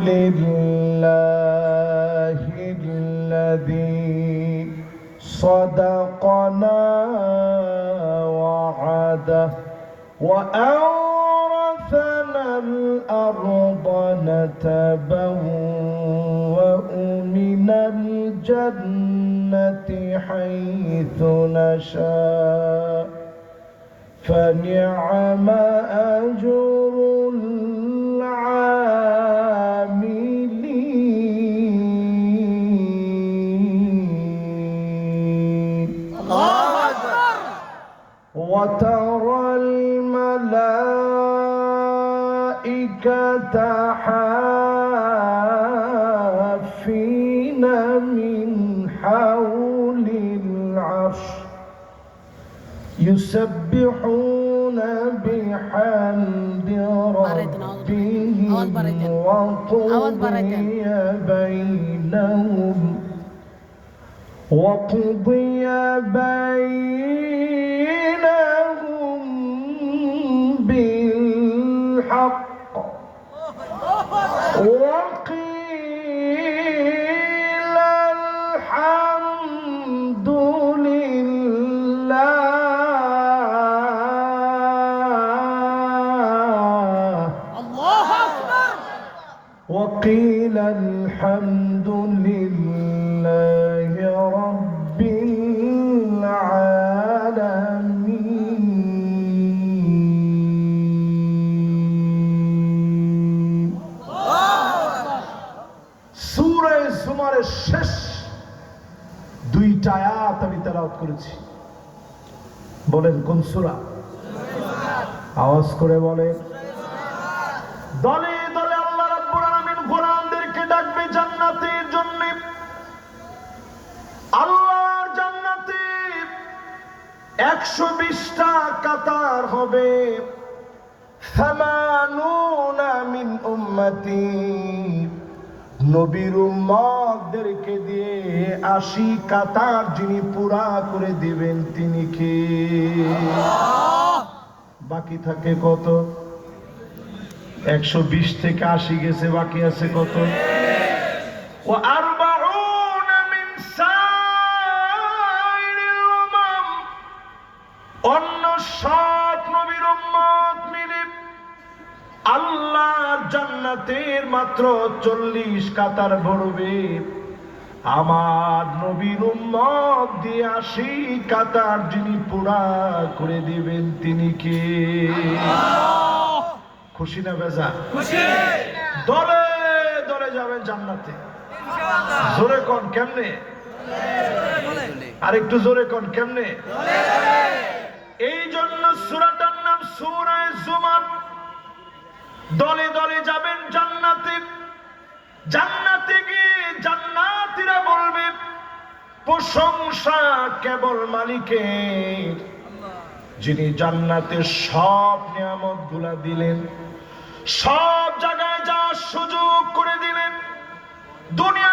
لله الذي صدقنا وعده وأورثنا الأرض نتبوأ من الجنة حيث نشاء. فنعم أجر وترى الملائكة حافين من حول العرش يسبحون بحمد ربهم. وقضي بينهم وقضي بينهم وقيل الحمد لله. الله أكبر. وقيل الحمد لله. জুমারের শেষ দুইটা আয়াত আমি তেলাওয়াত করেছি। বলেন, কোন সূরা? আওয়াজ করে বলেন। দলে দলে আল্লাহ রাব্বুল আলামিন গোলামদেরকে ডাকবে জান্নাতের জন্য। আল্লাহর জান্নাতে একশো বিশটা কাতার হবে। সামানুনা মিন উম্মতি। নবীর উম্মতদেরকে দিয়ে আশি কাতার যিনি পুরা করে দিবেন, তিনি কে? বাকি থাকে কত? একশো বিশ থেকে আশি গেছে, বাকি আছে কত? ও মিন অন্য সব নবীর উম্মত মিলে আল্লাহর জান্নাতের মাত্র চল্লিশ কাতার ভরবে। আমার নবীর উম্মত দিয়ে আশি কাতার যিনি পুরা করে দিবেন তিনি কে? খুশি না বেজা? দলে দলে যাবেন জান্নাতে। জোরে কোন কেমনে? আর একটু জোরে কোন কেমনে? এই জন্য সুরাটার নাম সুরায় জুমার দলে দলে যাবেন জান্নাতে। জান্নাতে গিয়ে জান্নাতিরা বলবে, প্রশংসা কেবল মালিকের। যিনি জান্নাতের সব নিয়ামতগুলা দিলেন, সব জায়গায় যাওয়ার সুযোগ করে দিলেন। দুনিয়া